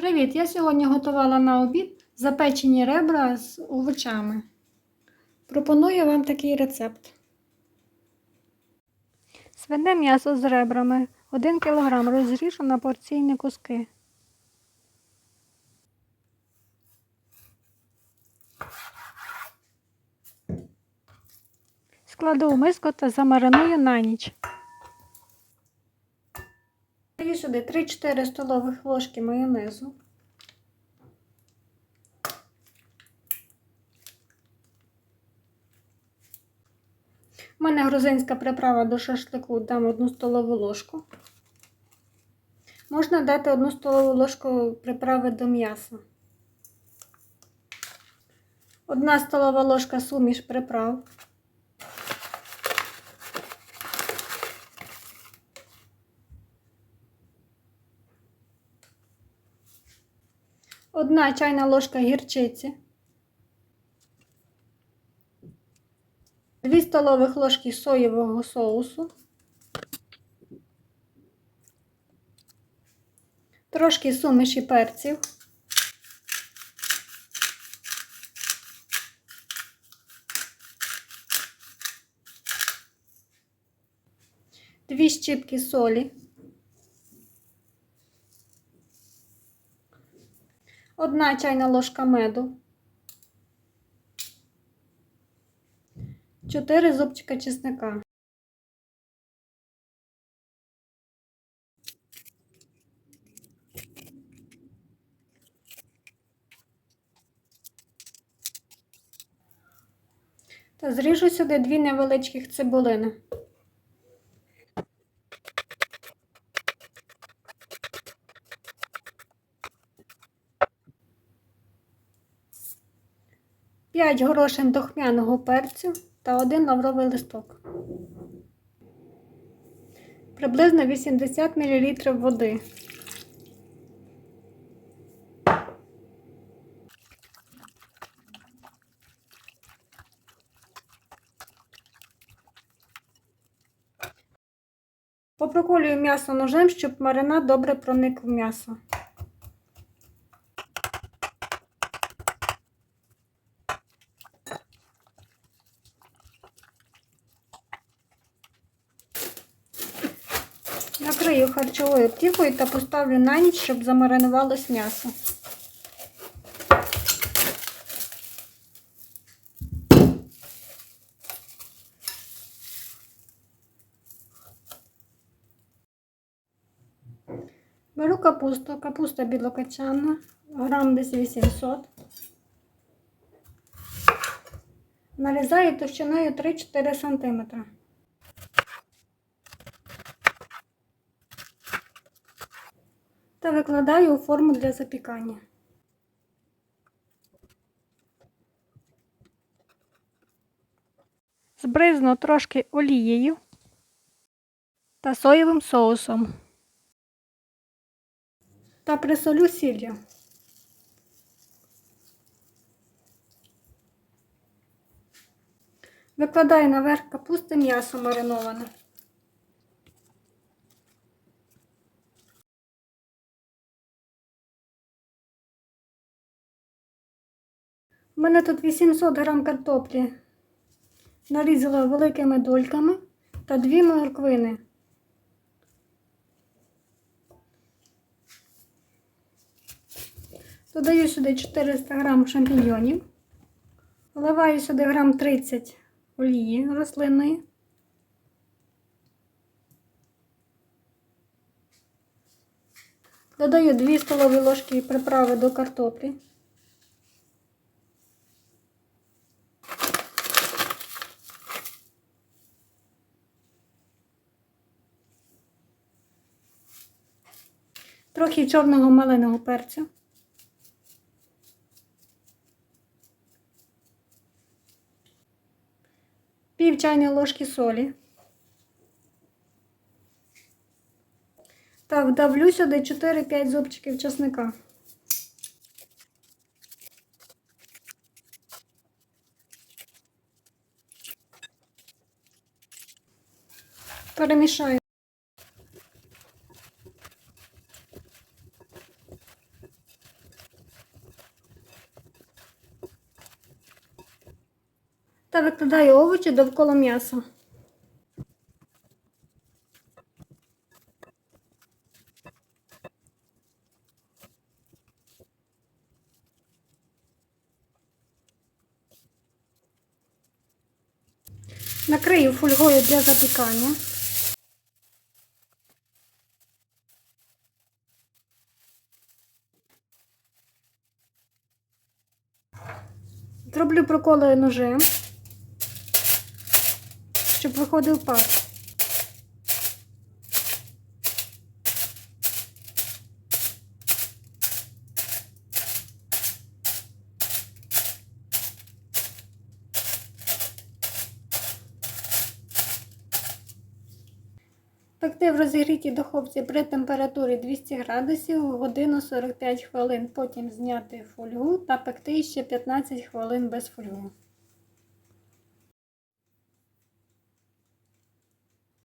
Привіт! Я сьогодні готувала на обід запечені ребра з овочами. Пропоную вам такий рецепт. Свине м'ясо з ребрами 1 кг розріжу на порційні куски. Складу у миску та замариную на ніч. Сюди 3-4 столових ложки майонезу. У мене грузинська приправа до шашлику, дам 1 столову ложку. Можна дати 1 столову ложку приправи до м'яса. 1 столова ложка суміш приправ. Одна чайна ложка гірчиці, 2 столових ложки соєвого соусу, трошки суміші перців, дві щіпки солі. Одна чайна ложка меду, 4 зубчика чесника. Та зріжу сюди дві невеличких цибулини. П'ять горошин духмяного перцю та один лавровий листок. Приблизно 80 мл води. Попроколюю м'ясо ножем, щоб маринад добре проник в м'ясо. Накрию харчовою плівкою та поставлю на ніч, щоб замаринувалось м'ясо. Беру капусту, капуста білокачана, грам десь 800. Нарізаю товщиною 3-4 см. Та викладаю у форму для запікання. Збризну трошки олією та соєвим соусом. Та присолю сіллю. Викладаю наверх капусти м'ясо мариноване. У мене тут 800 грам картоплі. Нарізала великими дольками та дві морквини. Додаю сюди 400 грам шампіньйонів. Вливаю сюди грам 30 олії рослинної. Додаю 2 столові ложки приправи до картоплі. Трохи чорного малиного перцю. Пів чайної ложки солі. Так, давлю сюди 4-5 зубчиків чесника. Перемішаю. Та викладаю овочі довкола м'яса. Накрию фольгою для запікання. Зроблю проколи ножем, щоб виходив пар. Пекти в розігрітій духовці при температурі 200 градусів годину 45 хвилин. Потім зняти фольгу та пекти ще 15 хвилин без фольги.